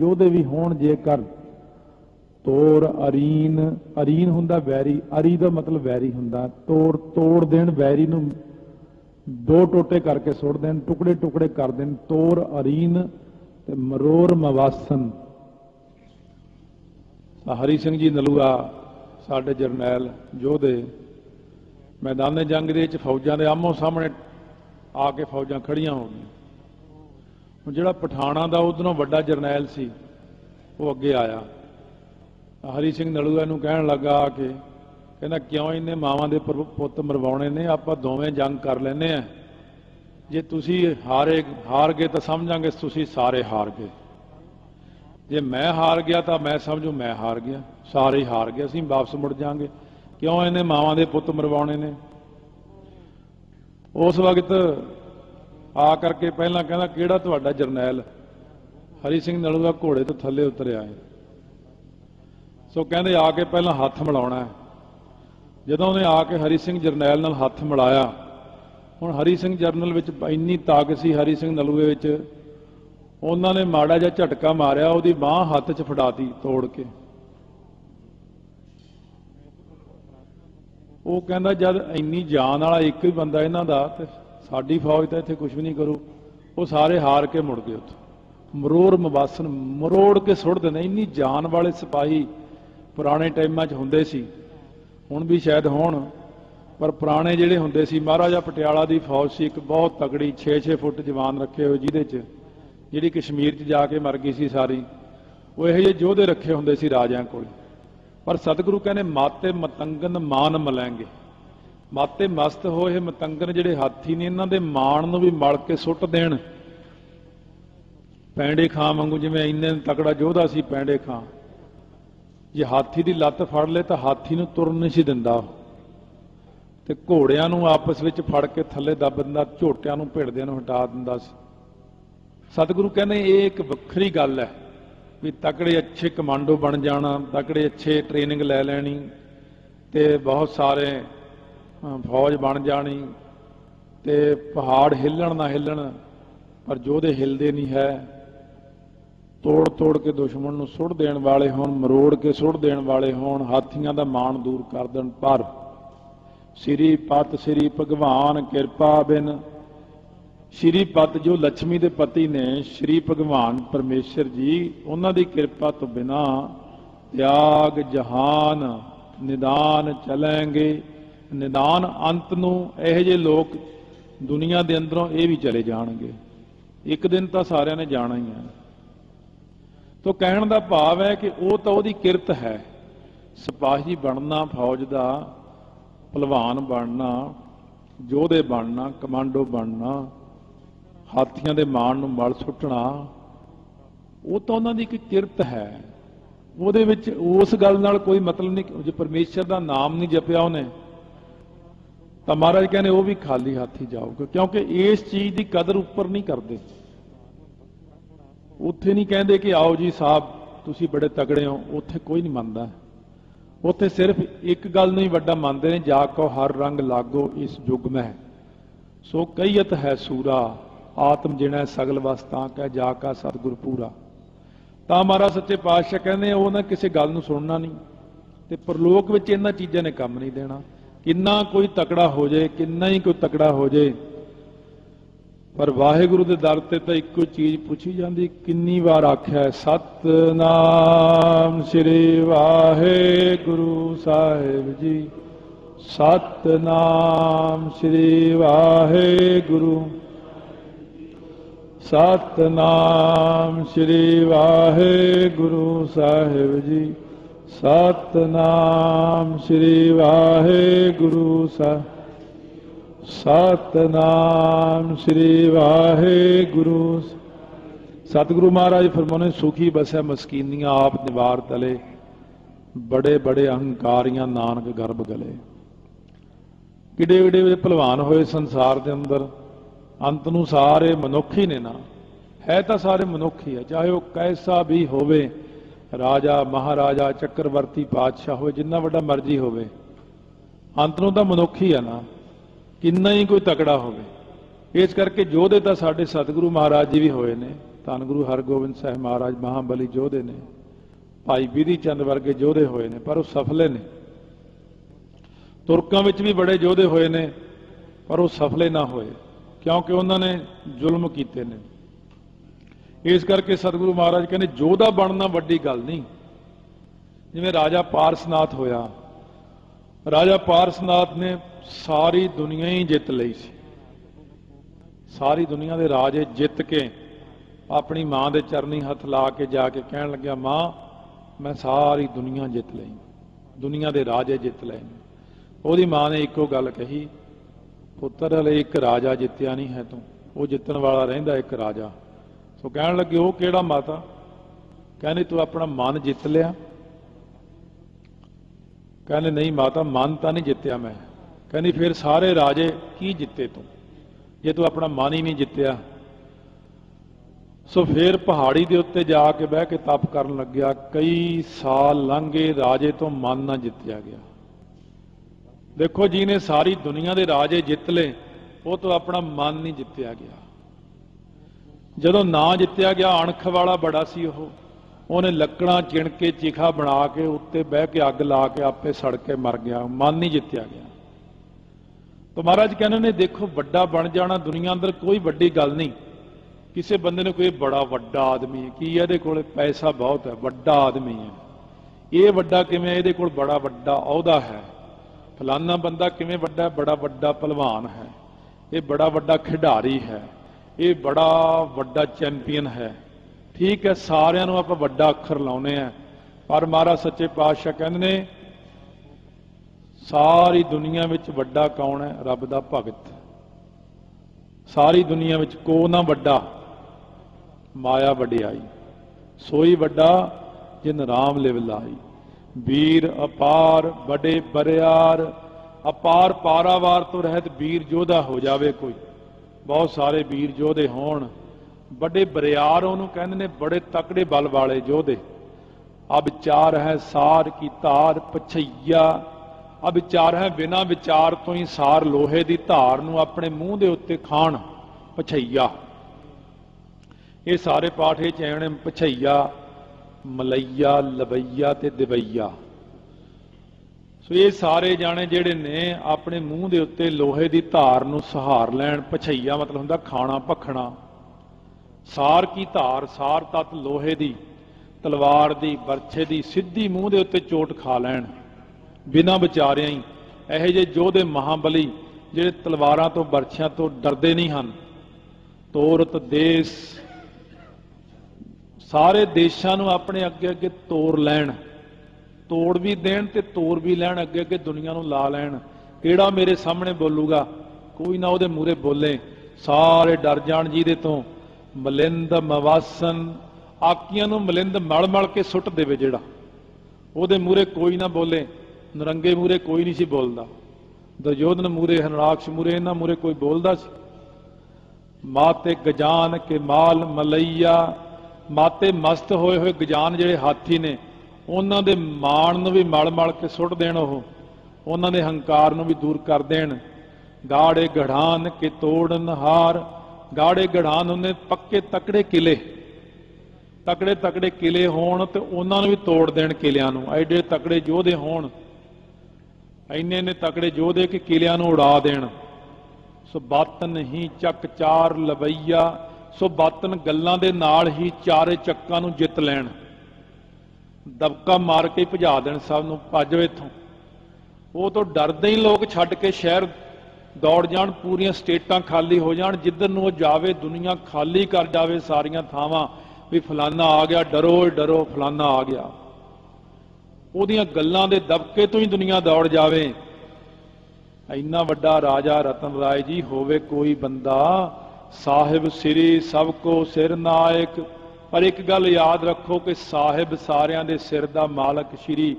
ਯੋਧੇ ਵੀ ਹੋਣ ਜੇਕਰ ਤੋੜ ਅਰੀਨ ਅਰੀਨ ਹੁੰਦਾ ਵੈਰੀ, ਅਰੀ ਦਾ ਮਤਲਬ ਵੈਰੀ ਹੁੰਦਾ ਤੋੜ ਤੋੜ ਦੇਣ, ਵੈਰੀ ਨੂੰ ਦੋ ਟੋਟੇ ਕਰਕੇ ਸੁੱਟ ਦੇਣ, ਟੁਕੜੇ ਟੁਕੜੇ ਕਰ ਦੇਣ ਤੋੜ ਅਰੀਨ ਤੇ ਮਰੋਰ ਮਵਾਸਨ। ਹਰੀ ਸਿੰਘ ਜੀ ਨਲੂਆ, ਸਾਡੇ ਜਰਨੈਲ ਯੋਧੇ, ਮੈਦਾਨੇ ਜੰਗ ਦੇ ਵਿੱਚ ਫੌਜਾਂ ਦੇ ਆਮੋ ਸਾਹਮਣੇ ਆ ਕੇ ਫੌਜਾਂ ਖੜੀਆਂ ਹੋ ਗਈਆਂ। ਹੁਣ ਜਿਹੜਾ ਪਠਾਣਾ ਦਾ ਉਧਰੋਂ ਵੱਡਾ ਜਰਨੈਲ ਸੀ, ਉਹ ਅੱਗੇ ਆਇਆ। ਹਰੀ ਸਿੰਘ ਨਲੂਆ ਨੂੰ ਕਹਿਣ ਲੱਗਾ ਕਿ, ਕਹਿੰਦਾ, ਕਿਉਂ ਇਹਨੇ ਮਾਵਾਂ ਦੇ ਪੁੱਤ ਮਰਵਾਉਣੇ ਨੇ? ਆਪਾਂ ਦੋਵੇਂ ਜੰਗ ਕਰ ਲੈਨੇ ਆ। ਜੇ ਤੁਸੀਂ ਹਾਰੇ, ਹਾਰ ਗਏ ਤਾਂ ਸਮਝਾਂਗੇ ਤੁਸੀਂ ਸਾਰੇ ਹਾਰ ਗਏ। ਜੇ ਮੈਂ ਹਾਰ ਗਿਆ ਤਾਂ ਮੈਂ ਸਮਝੂ ਮੈਂ ਹਾਰ ਗਿਆ। ਸਾਰੇ ਹਾਰ ਗਏ, ਅਸੀਂ ਵਾਪਸ ਮੁੜ ਜਾਾਂਗੇ। ਕਿਉਂ ਇਹਨੇ ਮਾਵਾਂ ਦੇ ਪੁੱਤ ਮਰਵਾਉਣੇ ਨੇ? ਉਸ ਵਕਤ ਆ ਕਰਕੇ ਪਹਿਲਾਂ ਕਹਿੰਦਾ, ਕਿਹੜਾ ਤੁਹਾਡਾ ਜਰਨੈਲ? ਹਰੀ ਸਿੰਘ ਨਲੂ ਦਾ ਘੋੜੇ ਤੋਂ ਥੱਲੇ ਉਤਰਿਆ ਹੈ। ਸੋ ਕਹਿੰਦੇ, ਆ ਕੇ ਪਹਿਲਾਂ ਹੱਥ ਮਿਲਾਉਣਾ ਹੈ। ਜਦੋਂ ਉਹਨੇ ਆ ਕੇ ਹਰੀ ਸਿੰਘ ਜਰਨੈਲ ਨਾਲ ਹੱਥ ਮਿਲਾਇਆ, ਹੁਣ ਹਰੀ ਸਿੰਘ ਜਰਨਲ ਵਿੱਚ ਇੰਨੀ ਤਾਕਤ ਸੀ, ਹਰੀ ਸਿੰਘ ਨਲੂਏ ਵਿੱਚ, ਉਹਨਾਂ ਨੇ ਮਾੜਾ ਜਿਹਾ ਝਟਕਾ ਮਾਰਿਆ, ਉਹਦੀ ਬਾਹ ਹੱਥ 'ਚ ਫੜਾਤੀ ਤੋੜ ਕੇ। ਉਹ ਕਹਿੰਦਾ, ਜਦ ਇੰਨੀ ਜਾਨ ਵਾਲਾ ਇੱਕ ਹੀ ਬੰਦਾ ਇਹਨਾਂ ਦਾ, ਤੇ ਸਾਡੀ ਫੌਜ ਤਾਂ ਇੱਥੇ ਕੁਝ ਵੀ ਨਹੀਂ ਕਰੂ। ਉਹ ਸਾਰੇ ਹਾਰ ਕੇ ਮੁੜ ਗਏ ਉੱਥੇ। ਮਰੋੜ ਮਵਾਸਨ, ਮਰੋੜ ਕੇ ਸੁੱਟ ਦਿੰਦੇ। ਇੰਨੀ ਜਾਨ ਵਾਲੇ ਸਿਪਾਹੀ ਪੁਰਾਣੇ ਟਾਈਮਾਂ 'ਚ ਹੁੰਦੇ ਸੀ। ਹੁਣ ਵੀ ਸ਼ਾਇਦ ਹੋਣ, ਪਰ ਪੁਰਾਣੇ ਜਿਹੜੇ ਹੁੰਦੇ ਸੀ, ਮਹਾਰਾਜਾ ਪਟਿਆਲਾ ਦੀ ਫੌਜ ਸੀ, ਇੱਕ ਬਹੁਤ ਤਗੜੀ 6-6 ਫੁੱਟ ਜਵਾਨ ਰੱਖੇ ਹੋਏ ਜਿਹਦੇ 'ਚ, ਜਿਹੜੀ ਕਸ਼ਮੀਰ 'ਚ ਜਾ ਕੇ ਮਰ ਗਈ ਸੀ ਸਾਰੀ। ਉਹ ਇਹੋ ਜਿਹੇ ਯੋਧੇ ਰੱਖੇ ਹੁੰਦੇ ਸੀ ਰਾਜਿਆਂ ਕੋਲ। ਪਰ ਸਤਿਗੁਰੂ ਕਹਿੰਦੇ, ਮਾਤੇ ਮਤੰਗਨ ਮਾਨ ਮਲੈਂਗੇ। ਮਾਤੇ ਮਸਤ ਹੋਏ ਮਤੰਗਨ ਜਿਹੜੇ ਹਾਥੀ ਨੇ, ਇਹਨਾਂ ਦੇ ਮਾਣ ਨੂੰ ਵੀ ਮਲ ਕੇ ਸੁੱਟ ਦੇਣ। ਪੈਂਡੇ ਖਾਂ ਵਾਂਗੂ ਜਿਵੇਂ ਇੰਨੇ ਤਕੜਾ ਯੋਧਾ ਸੀ ਪੈਂਡੇ ਖਾਂ। ਜੇ ਹਾਥੀ ਦੀ ਲੱਤ ਫੜ ਲੇ ਤਾਂ ਹਾਥੀ ਨੂੰ ਤੁਰਨ ਨਹੀਂ ਸੀ ਦਿੰਦਾ। ਤੇ ਘੋੜਿਆਂ ਨੂੰ ਆਪਸ ਵਿੱਚ ਫੜ ਕੇ ਥੱਲੇ ਦੱਬ ਦਿੰਦਾ, ਝੋਟਿਆਂ ਨੂੰ ਭਿੜਦਿਆਂ ਨੂੰ ਹਟਾ ਦਿੰਦਾ ਸੀ। ਸਤਿਗੁਰੂ ਕਹਿੰਦੇ ਇਹ ਇੱਕ ਵੱਖਰੀ ਗੱਲ ਹੈ ਵੀ ਤਕੜੇ ਅੱਛੇ ਕਮਾਂਡੋ ਬਣ ਜਾਣਾ, ਤਕੜੇ ਅੱਛੇ ਟ੍ਰੇਨਿੰਗ ਲੈ ਲੈਣੀ ਤੇ ਬਹੁਤ ਸਾਰੇ ਫੌਜ ਬਣ ਜਾਣੀ ਤੇ ਪਹਾੜ ਹਿੱਲਣ ਨਾ ਹਿੱਲਣ, ਪਰ ਜੋਧੇ ਹਿੱਲਦੇ ਨਹੀਂ ਹੈ ਤੋੜ ਤੋੜ ਕੇ ਦੁਸ਼ਮਣ ਨੂੰ ਸੁੱਟ ਦੇਣ ਵਾਲੇ ਹੋਣ, ਮਰੋੜ ਕੇ ਸੁੱਟ ਦੇਣ ਵਾਲੇ ਹੋਣ, ਹਾਥੀਆਂ ਦਾ ਮਾਣ ਦੂਰ ਕਰ ਦੇਣ, ਪਰ ਸ੍ਰੀ ਪਤ, ਸ੍ਰੀ ਭਗਵਾਨ, ਕਿਰਪਾ ਬਿਨ ਸ਼੍ਰੀ ਪਤ ਜੋ ਲక్ష్ਮੀ ਦੇ ਪਤੀ ਨੇ, ਸ਼੍ਰੀ ਭਗਵਾਨ ਪਰਮੇਸ਼ਰ ਜੀ, ਉਹਨਾਂ ਦੀ ਕਿਰਪਾ ਤੋਂ ਬਿਨਾ ਤਿਆਗ, ਜਹਾਨ, ਨਿਦਾਨ ਚਲਾਂਗੇ। ਨਿਦਾਨ ਅੰਤ ਨੂੰ ਇਹੋ ਜਿਹੇ ਲੋਕ ਦੁਨੀਆ ਦੇ ਅੰਦਰੋਂ ਇਹ ਵੀ ਚਲੇ ਜਾਣਗੇ। ਇੱਕ ਦਿਨ ਤਾਂ ਸਾਰਿਆਂ ਨੇ ਜਾਣਾ ਹੀ ਹੈ। ਤੋ ਕਹਿਣ ਦਾ ਭਾਵ ਹੈ ਕਿ ਉਹ ਤਾਂ ਉਹਦੀ ਕਿਰਤ ਹੈ। ਸਿਪਾਹੀ ਬਣਨਾ, ਫੌਜ ਦਾ ਪਹਿਲਵਾਨ ਬਣਨਾ, ਯੋਧੇ ਬਣਨਾ, ਕਮਾਂਡੋ ਬਣਨਾ, ਹਾਥੀਆਂ ਦੇ ਮਾਣ ਨੂੰ ਮਲ ਸੁੱਟਣਾ, ਉਹ ਤਾਂ ਉਹਨਾਂ ਦੀ ਇੱਕ ਕਿਰਤ ਹੈ। ਉਹਦੇ ਵਿੱਚ ਉਸ ਗੱਲ ਨਾਲ ਕੋਈ ਮਤਲਬ ਨਹੀਂ ਜੇ ਪਰਮੇਸ਼ਰ ਦਾ ਨਾਮ ਨਹੀਂ ਜਪਿਆ ਉਹਨੇ ਤਾਂ ਮਹਾਰਾਜ ਕਹਿੰਦੇ ਉਹ ਵੀ ਖਾਲੀ ਹੱਥ ਹੀ ਜਾਊਗਾ, ਕਿਉਂਕਿ ਇਸ ਚੀਜ਼ ਦੀ ਕਦਰ ਉੱਪਰ ਨਹੀਂ ਕਰਦੇ। ਉੱਥੇ ਨਹੀਂ ਕਹਿੰਦੇ ਕਿ ਆਓ ਜੀ ਸਾਹਿਬ, ਤੁਸੀਂ ਬੜੇ ਤਗੜੇ ਹੋ, ਉੱਥੇ ਕੋਈ ਨਹੀਂ ਮੰਨਦਾ। ਉੱਥੇ ਸਿਰਫ ਇੱਕ ਗੱਲ ਨੂੰ ਹੀ ਵੱਡਾ ਮੰਨਦੇ ਨੇ, ਜਾ ਕੋ ਹਰ ਰੰਗ ਲਾਗੋ ਇਸ ਯੁਗ ਮਹਿ। ਸੋ ਕਈਤ ਹੈ ਸੂਰਾ, ਆਤਮ ਜਿਣੈ ਸਗਲ ਵਸਤਾਂ ਕੈ ਜਾ ਕਾ ਸਤਿਗੁਰ ਪੂਰਾ। ਤਾਂ ਮਹਾਰਾਜ ਸੱਚੇ ਪਾਤਸ਼ਾਹ ਕਹਿੰਦੇ ਉਹ ਨਾ ਕਿਸੇ ਗੱਲ ਨੂੰ ਸੁਣਨਾ ਨਹੀਂ, ਤੇ ਪਰਲੋਕ ਵਿੱਚ ਇਹਨਾਂ ਚੀਜ਼ਾਂ ਨੇ ਕੰਮ ਨਹੀਂ ਦੇਣਾ। ਕਿੰਨਾ ਕੋਈ ਤਕੜਾ ਹੋ ਜਾਏ ਕਿੰਨਾ ਹੀ ਕੋਈ ਤਕੜਾ ਹੋ ਜਾਏ ਪਰ ਵਾਹਿਗੁਰੂ ਦੇ ਦਰ ਤੇ ਤਾਂ ਇੱਕੋ ਚੀਜ਼ ਪੁੱਛੀ ਜਾਂਦੀ, ਕਿੰਨੀ ਵਾਰ ਆਖਿਆ ਸਤਨਾਮ ਸ੍ਰੀ ਵਾਹਿਗੁਰੂ ਸਾਹਿਬ ਜੀ। ਸਤਨਾਮ ਸ੍ਰੀ ਵਾਹਿਗੁਰੂ। ਸਤਨਾਮ ਸ੍ਰੀ ਵਾਹਿਗੁਰੂ ਸਾਹਿਬ ਜੀ। ਸਤਨਾਮ ਸ੍ਰੀ ਵਾਹਿਗੁਰੂ ਸਾਹਿਬ ਸਤਨਾਮ ਸ੍ਰੀ ਵਾਹਿਗੁਰੂ ਸਤਿਗੁਰੂ ਮਹਾਰਾਜ ਫਰਮਾਉਂਦੇ ਸੁਖੀ ਬਸੈ ਮਸਕੀਨੀਆਂ, ਆਪ ਨਿਵਾਰ ਤਲੇ, ਬੜੇ ਬੜੇ ਅਹੰਕਾਰੀਆਂ, ਨਾਨਕ ਗਰਭ ਗਲੇ। ਕਿਡੇ ਕਿਡੇ ਵੇ ਭਲਵਾਨ ਹੋਏ ਸੰਸਾਰ ਦੇ ਅੰਦਰ। ਅੰਤ ਨੂੰ ਸਾਰੇ ਮਨੁੱਖ ਹੀ ਨੇ ਨਾ। ਹੈ ਤਾਂ ਸਾਰੇ ਮਨੁੱਖ ਹੀ ਹੈ ਚਾਹੇ ਉਹ ਕੈਸਾ ਵੀ ਹੋਵੇ ਰਾਜਾ, ਮਹਾਰਾਜਾ, ਚੱਕਰਵਰਤੀ ਪਾਤਸ਼ਾਹ ਹੋਵੇ, ਜਿੰਨਾ ਵੱਡਾ ਮਰਜ਼ੀ ਹੋਵੇ। ਅੰਤ ਨੂੰ ਤਾਂ ਮਨੁੱਖ ਹੀ ਆ ਨਾ। ਕਿੰਨਾ ਹੀ ਕੋਈ ਤਕੜਾ ਹੋਵੇ। ਇਸ ਕਰਕੇ ਯੋਧੇ ਤਾਂ ਸਾਡੇ ਸਤਿਗੁਰੂ ਮਹਾਰਾਜ ਜੀ ਵੀ ਹੋਏ ਨੇ। ਧੰਨ ਗੁਰੂ ਹਰਗੋਬਿੰਦ ਸਾਹਿਬ ਮਹਾਰਾਜ ਮਹਾਬਲੀ ਯੋਧੇ ਨੇ। ਭਾਈ ਵਿਧੀ ਚੰਦ ਵਰਗੇ ਯੋਧੇ ਹੋਏ ਨੇ, ਪਰ ਉਹ ਸਫਲੇ ਨੇ। ਤੁਰਕਾਂ ਵਿੱਚ ਵੀ ਬੜੇ ਯੋਧੇ ਹੋਏ ਨੇ, ਪਰ ਉਹ ਸਫਲੇ ਨਾ ਹੋਏ, ਕਿਉਂਕਿ ਉਹਨਾਂ ਨੇ ਜ਼ੁਲਮ ਕੀਤੇ ਨੇ। ਇਸ ਕਰਕੇ ਸਤਿਗੁਰੂ ਮਹਾਰਾਜ ਕਹਿੰਦੇ ਯੋਧਾ ਬਣਨਾ ਵੱਡੀ ਗੱਲ ਨਹੀਂ। ਜਿਵੇਂ ਰਾਜਾ ਪਾਰਸਨਾਥ ਹੋਇਆ, ਰਾਜਾ ਪਾਰਸਨਾਥ ਨੇ ਸਾਰੀ ਦੁਨੀਆ ਹੀ ਜਿੱਤ ਲਈ ਸੀ। ਸਾਰੀ ਦੁਨੀਆ ਦੇ ਰਾਜੇ ਜਿੱਤ ਕੇ ਆਪਣੀ ਮਾਂ ਦੇ ਚਰਨੀ ਹੱਥ ਲਾ ਕੇ ਜਾ ਕੇ ਕਹਿਣ ਲੱਗਿਆ, ਮਾਂ, ਮੈਂ ਸਾਰੀ ਦੁਨੀਆ ਜਿੱਤ ਲਈ। ਦੁਨੀਆ ਦੇ ਰਾਜੇ ਜਿੱਤ ਲਏ ਨੇ। ਉਹਦੀ ਮਾਂ ਨੇ ਇੱਕੋ ਗੱਲ ਕਹੀ, ਪੁੱਤਰ, ਹਲੇ ਇੱਕ ਰਾਜਾ ਜਿੱਤਿਆ ਨਹੀਂ ਹੈ ਤੂੰ। ਉਹ ਜਿੱਤਣ ਵਾਲਾ ਰਹਿੰਦਾ ਇੱਕ ਰਾਜਾ। ਸੋ ਕਹਿਣ ਲੱਗੇ, ਉਹ ਕਿਹੜਾ ਮਾਤਾ? ਕਹਿੰਦੇ, ਤੂੰ ਆਪਣਾ ਮਨ ਜਿੱਤ ਲਿਆ। ਕਹਿੰਦੇ, ਨਹੀਂ ਮਾਤਾ, ਮਨ ਤਾਂ ਨਹੀਂ ਜਿੱਤਿਆ ਮੈਂ। ਕਹਿੰਦੀ, ਫਿਰ ਸਾਰੇ ਰਾਜੇ ਕੀ ਜਿੱਤੇ ਤੂੰ? ਜੇ ਤੂੰ ਆਪਣਾ ਮਨ ਹੀ ਨਹੀਂ ਜਿੱਤਿਆ? ਸੋ ਫਿਰ ਪਹਾੜੀ ਦੇ ਉੱਤੇ ਜਾ ਕੇ ਬਹਿ ਕੇ ਤਪ ਕਰਨ ਲੱਗਿਆ। ਕਈ ਸਾਲ ਲੰਘੇ ਰਾਜੇ ਤੋਂ ਮਨ ਨਾ ਜਿੱਤਿਆ ਗਿਆ। ਦੇਖੋ ਜੀ ਨੇ ਸਾਰੀ ਦੁਨੀਆ ਦੇ ਰਾਜੇ ਜਿੱਤ ਲਏ, ਉਹ ਤੋਂ ਆਪਣਾ ਮਨ ਨਹੀਂ ਜਿੱਤਿਆ ਗਿਆ। ਜਦੋਂ ਨਾ ਜਿੱਤਿਆ ਗਿਆ ਅਣਖ ਵਾਲਾ ਬੜਾ ਸੀ ਉਹ। ਉਹਨੇ ਲੱਕੜਾਂ ਚਿਣ ਕੇ ਚਿਖਾ ਬਣਾ ਕੇ ਉੱਤੇ ਬਹਿ ਕੇ ਅੱਗ ਲਾ ਕੇ ਆਪੇ ਸੜ ਕੇ ਮਰ ਗਿਆ। ਮਨ ਨਹੀਂ ਜਿੱਤਿਆ ਗਿਆ। ਤਾਂ ਮਹਾਰਾਜ ਕਹਿੰਦੇ ਨੇ, ਦੇਖੋ, ਵੱਡਾ ਬਣ ਜਾਣਾ ਦੁਨੀਆ ਅੰਦਰ ਕੋਈ ਵੱਡੀ ਗੱਲ ਨਹੀਂ। ਕਿਸੇ ਬੰਦੇ ਨੇ ਕੋਈ ਬੜਾ ਵੱਡਾ ਆਦਮੀ ਹੈ। ਕੀ ਇਹਦੇ ਕੋਲ? ਪੈਸਾ ਬਹੁਤ ਹੈ। ਵੱਡਾ ਆਦਮੀ ਹੈ। ਇਹ ਵੱਡਾ ਕਿਵੇਂ? ਇਹਦੇ ਕੋਲ ਬੜਾ ਵੱਡਾ ਅਹੁਦਾ ਹੈ। ਫਲਾਨਾ ਬੰਦਾ ਕਿਵੇਂ ਵੱਡਾ ਬੜਾ ਵੱਡਾ ਪਹਿਲਵਾਨ ਹੈ। ਇਹ ਬੜਾ ਵੱਡਾ ਖਿਡਾਰੀ ਹੈ। ਇਹ ਬੜਾ ਵੱਡਾ ਚੈਂਪੀਅਨ ਹੈ। ਠੀਕ ਹੈ, ਸਾਰਿਆਂ ਨੂੰ ਆਪਾਂ ਵੱਡਾ ਅੱਖਰ ਲਾਉਨੇ ਆ ਪਰ ਮਹਾਰਾਜ ਸੱਚੇ ਪਾਤਸ਼ਾਹ ਕਹਿੰਦੇ ਨੇ, ਸਾਰੀ ਦੁਨੀਆ ਵਿੱਚ ਵੱਡਾ ਕੌਣ ਹੈ? ਰੱਬ ਦਾ ਭਗਤ। ਸਾਰੀ ਦੁਨੀਆ ਵਿੱਚ ਕੋ ਨਾ ਵੱਡਾ? ਮਾਇਆ ਵਡਿਆਈ ਸੋਈ ਵੱਡਾ, ਜਿਨ ਰਾਮ ਲਿਵ ਲਾਈ ਵੀਰ ਅਪਾਰ ਬੜੇ ਬਰਿਆਰ ਅਪਾਰ ਪਾਰਾਵਾਰ ਤੋਂ ਰਹਿਤ ਵੀਰ ਜੋਧਾ ਹੋ ਜਾਵੇ ਕੋਈ। ਬਹੁਤ ਸਾਰੇ ਵੀਰ ਯੋਧੇ ਹੋਣ, ਵੱਡੇ ਬਰਿਆਰ ਉਹਨੂੰ ਕਹਿੰਦੇ ਨੇ ਬੜੇ ਤਕੜੇ ਬਲ ਵਾਲੇ ਯੋਧੇ। ਅਬ ਵਿਚਾਰ ਹੈ ਸਾਰ ਕੀ ਧਾਰ ਪਛਈਆ ਅਬ ਵਿਚਾਰ ਹੈ ਬਿਨਾ ਵਿਚਾਰ ਤੋਂ ਹੀ ਸਾਰ ਲੋਹੇ ਦੀ ਧਾਰ ਨੂੰ ਆਪਣੇ ਮੂੰਹ ਦੇ ਉੱਤੇ ਖਾਣ, ਪਛਈਆ। ਇਹ ਸਾਰੇ ਪਾਠ ਇਹ ਚੈਣ ਪਛਈਆ, ਮਲਈਆ ਲਬਈਆ ਤੇ ਦਿਵਈਆ। ਸੋ ਇਹ ਸਾਰੇ ਜਾਣੇ ਜਿਹੜੇ ਨੇ ਆਪਣੇ ਮੂੰਹ ਦੇ ਉੱਤੇ ਲੋਹੇ ਦੀ ਧਾਰ ਨੂੰ ਸਹਾਰ ਲੈਣ, ਪਛਈਆ ਮਤਲਬ ਹੁੰਦਾ ਖਾਣਾ ਭਖਣਾ। ਸਾਰ ਕੀ ਧਾਰ, ਸਾਰ ਤਤ ਲੋਹੇ ਦੀ, ਤਲਵਾਰ ਦੀ ਬਰਛੇ ਦੀ, ਸਿੱਧੀ ਮੂੰਹ ਦੇ ਉੱਤੇ ਚੋਟ ਖਾ ਲੈਣ। ਬਿਨਾਂ ਵਿਚਾਰਿਆਂ ਹੀ ਇਹੋ ਜਿਹੇ ਯੋਧੇ ਮਹਾਬਲੀ ਜਿਹੜੇ ਤਲਵਾਰਾਂ ਤੋਂ ਬਰਛਿਆਂ ਤੋਂ ਡਰਦੇ ਨਹੀਂ ਹਨ। ਤੋਰਤ ਦੇਸ਼, ਸਾਰੇ ਦੇਸ਼ਾਂ ਨੂੰ ਆਪਣੇ ਅੱਗੇ ਅੱਗੇ ਤੋਰ ਲੈਣ। ਤੋੜ ਵੀ ਦੇਣ ਤੇ ਤੋੜ ਵੀ ਲੈਣ, ਅੱਗੇ ਅੱਗੇ ਦੁਨੀਆ ਨੂੰ ਲਾ ਲੈਣ। ਕਿਹੜਾ ਮੇਰੇ ਸਾਹਮਣੇ ਬੋਲੂਗਾ? ਕੋਈ ਨਾ ਉਹਦੇ ਮੂਰੇ ਬੋਲੇ। ਸਾਰੇ ਡਰ ਜਾਣ ਜੀ ਦੇ ਤੋਂ। ਮਲਿੰਦ ਮਵਾਸਨ, ਆਕੀਆਂ ਨੂੰ ਮਲਿੰਦ ਮਲ ਮਲ ਕੇ ਸੁੱਟ ਦੇਵੇ ਜਿਹੜਾ। ਉਹਦੇ ਮੂਰੇ ਕੋਈ ਨਾ ਬੋਲੇ। ਨਰੰਗੇ ਮੂਰੇ ਕੋਈ ਨਹੀਂ ਸੀ ਬੋਲਦਾ। ਦੁਰਯੋਧਨ ਮੂਰੇ ਹਨਰਾਕਸ਼ ਮੂਰੇ ਇਹਨਾਂ ਮੂਰੇ ਕੋਈ ਬੋਲਦਾ ਸੀ। ਮਾਤੇ ਗਜਾਨ ਕੇ ਮਾਲ ਮਲਈਆ। ਮਾਤੇ ਮਸਤ ਹੋਏ ਹੋਏ ਗਜਾਨ ਜਿਹੜੇ ਹਾਥੀ ਨੇ। ਉਹਨਾਂ ਦੇ ਮਾਣ ਨੂੰ ਵੀ ਮਲ ਮਲ ਕੇ ਸੁੱਟ ਦੇਣ ਉਹ। ਉਹਨਾਂ ਦੇ ਹੰਕਾਰ ਨੂੰ ਵੀ ਦੂਰ ਕਰ ਦੇਣ। ਗਾੜੇ ਗੜਾਨ ਕੇ ਤੋੜਨ ਹਾਰ ਗਾੜੇ ਗੜਾਨ ਉਹਨੇ ਪੱਕੇ ਤਕੜੇ ਕਿਲੇ। ਤਕੜੇ ਤਕੜੇ ਕਿਲੇ ਹੋਣ ਤੇ ਉਹਨਾਂ ਨੂੰ ਵੀ ਤੋੜ ਦੇਣ ਕਿਲਿਆਂ ਨੂੰ। ਐਡੇ ਤਕੜੇ ਯੋਧੇ ਹੋਣ। ਐਨੇ ਨੇ ਤਕੜੇ ਯੋਧੇ ਕਿ ਕਿਲਿਆਂ ਨੂੰ ਉਡਾ ਦੇਣ। ਸੋ ਬਾਤਨ ਹੀ ਚੱਕ ਚਾਰ ਲਵਈਆ। ਸੋ ਬਾਤਨ ਗੱਲਾਂ ਦੇ ਨਾਲ ਹੀ ਚਾਰੇ ਚੱਕਾਂ ਨੂੰ ਜਿੱਤ ਲੈਣ। ਦਬਕਾ ਮਾਰ ਕੇ ਭਜਾ ਦੇਣ ਸਭ ਨੂੰ ਭੱਜੋ ਇੱਥੋਂ। ਉਹ ਤੋਂ ਡਰਦੇ ਹੀ ਲੋਕ ਛੱਡ ਕੇ ਸ਼ਹਿਰ ਦੌੜ ਜਾਣ, ਪੂਰੀਆਂ ਸਟੇਟਾਂ ਖਾਲੀ ਹੋ ਜਾਣ, ਜਿੱਧਰ ਨੂੰ ਉਹ ਜਾਵੇ, ਦੁਨੀਆ ਖਾਲੀ ਕਰ ਜਾਵੇ ਸਾਰੀਆਂ ਥਾਵਾਂ, ਵੀ ਫਲਾਨਾ ਆ ਗਿਆ, ਡਰੋ ਡਰੋ, ਫਲਾਨਾ ਆ ਗਿਆ। ਉਹਦੀਆਂ ਗੱਲਾਂ ਦੇ ਦਬਕੇ ਤੋਂ ਹੀ ਦੁਨੀਆ ਦੌੜ ਜਾਵੇ। ਇੰਨਾ ਵੱਡਾ ਰਾਜਾ ਰਤਨ ਰਾਏ ਜੀ, ਹੋਵੇ ਕੋਈ ਬੰਦਾ, ਸਾਹਿਬ ਸ੍ਰੀ ਸਭ ਕੋ ਸਿਰ ਨਾਇਕ ਪਰ ਇੱਕ ਗੱਲ ਯਾਦ ਰੱਖੋ ਕਿ ਸਾਹਿਬ ਸਾਰਿਆਂ ਦੇ ਸਿਰ ਦਾ ਮਾਲਕ ਸ੍ਰੀ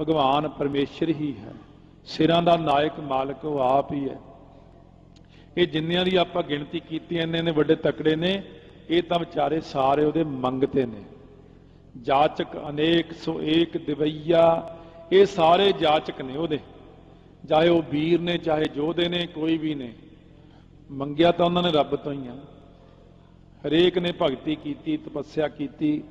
ਭਗਵਾਨ ਪਰਮੇਸ਼ਰ ਹੀ ਹੈ। ਸਿਰਾਂ ਦਾ ਨਾਇਕ ਮਾਲਕ ਉਹ ਆਪ ਹੀ ਹੈ। ਇਹ ਜਿੰਨਿਆਂ ਦੀ ਆਪਾਂ ਗਿਣਤੀ ਕੀਤੀ, ਇੰਨੇ ਨੇ ਵੱਡੇ ਤਕੜੇ ਨੇ, ਇਹ ਤਾਂ ਵਿਚਾਰੇ ਸਾਰੇ ਉਹਦੇ ਮੰਗਤੇ ਨੇ। ਜਾਚਕ ਅਨੇਕ, ਸੋ ਏਕ ਦਿਵਈਆ, ਇਹ ਸਾਰੇ ਜਾਚਕ ਨੇ ਉਹਦੇ। ਚਾਹੇ ਉਹ ਵੀਰ ਨੇ, ਚਾਹੇ ਯੋਧੇ ਨੇ, ਕੋਈ ਵੀ ਨੇ। ਮੰਗਿਆ ਤਾਂ ਉਹਨਾਂ ਨੇ ਰੱਬ ਤੋਂ ਹੀ ਆ। ਹਰੇਕ ਨੇ ਭਗਤੀ ਕੀਤੀ ਤਪੱਸਿਆ ਕੀਤੀ।